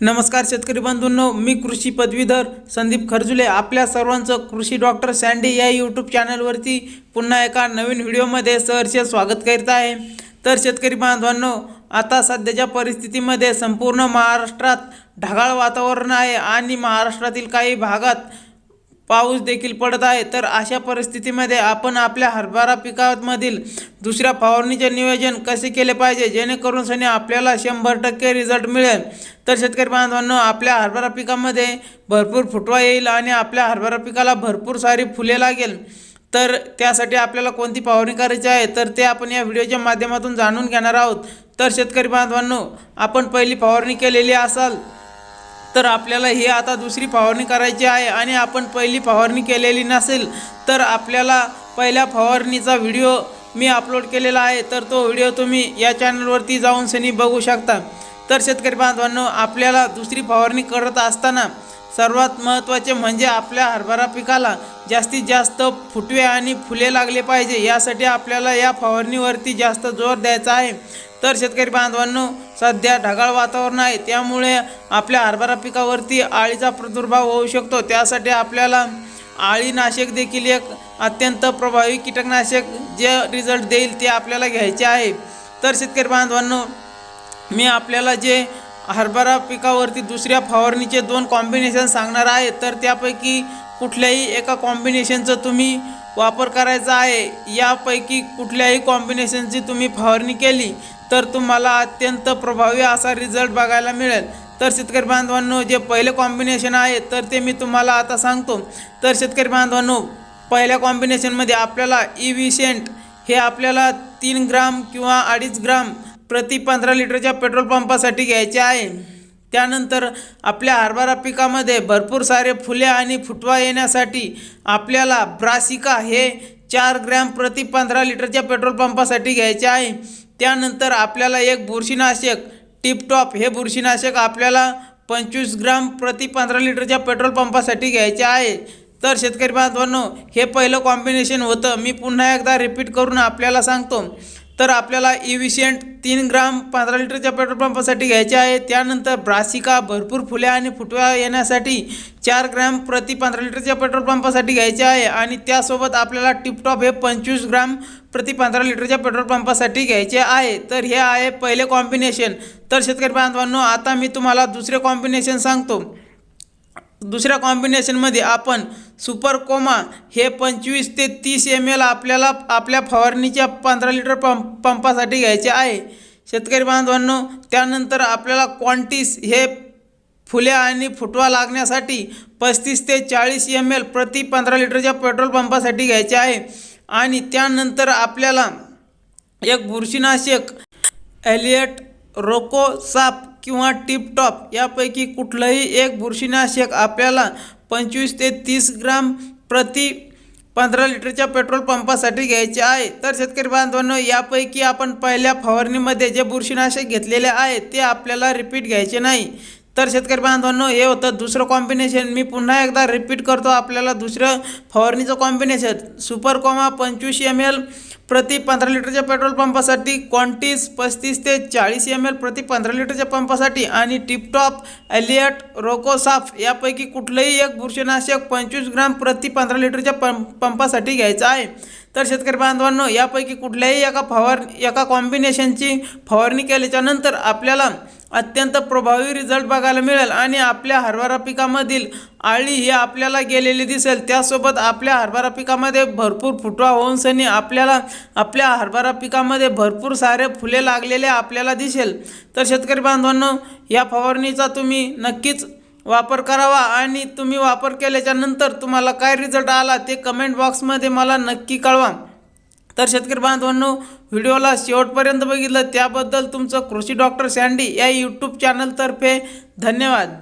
नमस्कार शेतकरी बंधूंनो मी कृषी पदवीधर संदीप खरजुले. आपल्या सर्वांचं कृषी डॉक्टर सँडी या यूट्यूब चॅनलवरती पुन्हा एका नवीन व्हिडिओमध्ये सहर्ष स्वागत करीत आहे. तर शेतकरी बांधवांनो आता सध्याच्या परिस्थितीमध्ये संपूर्ण महाराष्ट्रात ढगाळ वातावरण आहे आणि महाराष्ट्रातील काही भागात पाऊस देखील पडत आहे. तर अशा परिस्थितीमध्ये आपण आपल्या हरभरा पिकामधील दुसऱ्या फवारणीचे नियोजन कसे केले पाहिजे? जेणेकरून सनी आपल्याला शंभर टक्के रिझल्ट मिळेल. तर शेतकरी बांधवांनो आपल्या हरभरा पिकामध्ये भरपूर फुटवा येईल आणि आपल्या हरभरा पिकाला भरपूर सारी फुले लागेल. तर त्यासाठी आपल्याला कोणती फवारणी करायची आहे? तर ते आपण या व्हिडिओच्या माध्यमातून जाणून घेणार आहोत. तर शेतकरी बांधवांनो आपण पहिली फवारणी केलेली असाल तर आपल्याला ही आता दुसरी फवारणी करायची आहे आणि आपण पहिली फवारणी केलेली नसेल तर आपल्याला पहिल्या फवारणीचा व्हिडिओ मी अपलोड केलेला आहे. तर तो व्हिडिओ तुम्ही या चॅनलवरती जाऊन सनी बघू शकता. तर शेतकरी बांधवांनो आपल्याला दुसरी फवारणी करत असताना सर्वात महत्त्वाचे म्हणजे आपल्या हरभरा पिकाला जास्तीत जास्त फुटवे आणि फुले लागले पाहिजे. यासाठी आपल्याला या फवारणीवरती जास्त जोर द्यायचा आहे. तर शेतकरी बांधवांनो सध्या ढगाळ वातावरण आहे. त्यामुळे आपल्या हरभरा पिकावरती आळीचा प्रादुर्भाव होऊ शकतो. त्यासाठी आपल्याला आळीनाशक देखील एक अत्यंत प्रभावी कीटकनाशक जे रिझल्ट देईल ते आपल्याला घ्यायचे आहे. तर शेतकरी बांधवांनो मी आपल्याला जे हरभरा पिकावरती दुसऱ्या फवारणीचे दोन कॉम्बिनेशन सांगणार आहे तर त्यापैकी कुठल्याही एका कॉम्बिनेशनचं तुम्ही वापर करायचा आहे. यापैकी कुठल्याही कॉम्बिनेशनची तुम्ही फवारणी केली तर तुम्हाला अत्यंत प्रभावी असा रिझल्ट बघायला मिळेल. तर शेतकरी बांधवांनो जे पहिले कॉम्बिनेशन आहे तर ते मी तुम्हाला आता सांगतो. तर शेतकरी बांधवांनो पहिल्या कॉम्बिनेशनमध्ये आपल्याला ई हे आपल्याला तीन ग्राम किंवा अडीच ग्राम प्रति पंधरा लिटरच्या पेट्रोल पंपासाठी घ्यायचे आहे. त्यानंतर आपल्या हरभरा पिकामध्ये भरपूर सारे फुले आणि फुटवा येण्यासाठी आपल्याला ब्रासिका हे चार ग्रॅम प्रति पंधरा लिटरच्या पेट्रोल पंपासाठी घ्यायचे आहे. त्यानंतर आपल्याला एक बुरशीनाशक टिपटॉप हे बुरशीनाशक आपल्याला पंचवीस ग्राम प्रति पंधरा लिटरच्या पेट्रोल पंपासाठी घ्यायचे आहे. तर शेतकरी बांधवांनो हे पहिलं कॉम्बिनेशन होतं. मी पुन्हा एकदा रिपीट करून आपल्याला सांगतो. तर आपल्याला इव्हिशियंट तीन ग्राम पंधरा लिटरच्या पेट्रोल पंपासाठी घ्यायचे आहे. त्यानंतर ब्रासिका भरपूर फुल्या आणि फुटव्या येण्यासाठी चार ग्रॅम प्रति पंधरा लिटरच्या पेट्रोल पंपासाठी घ्यायचे आहे. आणि त्यासोबत आपल्याला टिपटॉप हे पंचवीस ग्राम प्रति पंधरा लिटरच्या पेट्रोल पंपासाठी घ्यायचे आहे. तर हे आहे पहिले कॉम्बिनेशन तर शेतकरी बांधवांनो आता मी तुम्हाला दुसरे कॉम्बिनेशन सांगतो. दुसऱ्या कॉम्बिनेशनमध्ये आपण सुपर कोमा हे पंचवीस ते तीस एम एल आपल्याला आपल्या फवारणीच्या पंधरा लिटर पंप पंपासाठी घ्यायचे आहे. शेतकरी बांधवांनो त्यानंतर आपल्याला क्वांटिस हे फुले आणि फुटवा लागण्यासाठी पस्तीस ते चाळीस एम एल प्रति पंधरा लिटरच्या पेट्रोल पंपासाठी घ्यायचे आहे. आणि त्यानंतर आपल्याला एक बुरशीनाशक एलियट रोको साप किंवा टिपटॉप यापैकी कुठलंही एक बुरशीनाशक आपल्याला पंचवीस ते तीस ग्राम प्रति पंधरा लिटरच्या पेट्रोल पंपासाठी घ्यायचे आहे. तर शेतकरी बांधवांनो यापैकी आपण पहिल्या फवारणीमध्ये जे बुरशीनाशक घेतलेले आहे ते आपल्याला रिपीट घ्यायचे नाही. तर शेतकरी बांधवांनो हे होतं दुसरं कॉम्बिनेशन मी पुन्हा एकदा रिपीट करतो आपल्याला दुसरं फवारणीचं कॉम्बिनेशन सुपर कोमा पंचवीस एम एल प्रति पंधरा लिटरच्या पेट्रोल पंपासाठी क्वांटीस पस्तीस ते चाळीस एम एल प्रति पंधरा लिटरच्या पंपासाठी आणि टिपटॉप एलियट रोकोसाफ यापैकी कुठलंही एक बुरशीनाशक पंचवीस ग्राम प्रति पंधरा लिटरच्या पंप पंपासाठी घ्यायचं आहे. तर शेतकरी बांधवांनो यापैकी कुठल्याही एका फवार एका कॉम्बिनेशनची फवारणी केल्याच्यानंतर आपल्याला अत्यंत प्रभावी रिझल्ट बघायला मिळेल. आणि आपल्या हरभरा पिकामधील आळी ही आपल्याला गेलेली दिसेल. त्यासोबत आपल्या हरभरा पिकामध्ये भरपूर फुटवा होऊन सनी आपल्याला आपल्या हरभरा पिकामध्ये भरपूर सारे फुले लागलेले आपल्याला दिसेल. तर शेतकरी बांधवांनो या फवारणीचा तुम्ही नक्कीच वापर करावा आणि तुम्ही वापर केल्याच्यानंतर तुम्हाला काय रिझल्ट आला ते कमेंट बॉक्समध्ये मला नक्की कळवा. तर शेतकरी बांधवांनो व्हिडिओला शेवटपर्यंत बघितलं त्याबद्दल तुमचं कृषी डॉक्टर सँडी या यूट्यूब चॅनलतर्फे धन्यवाद.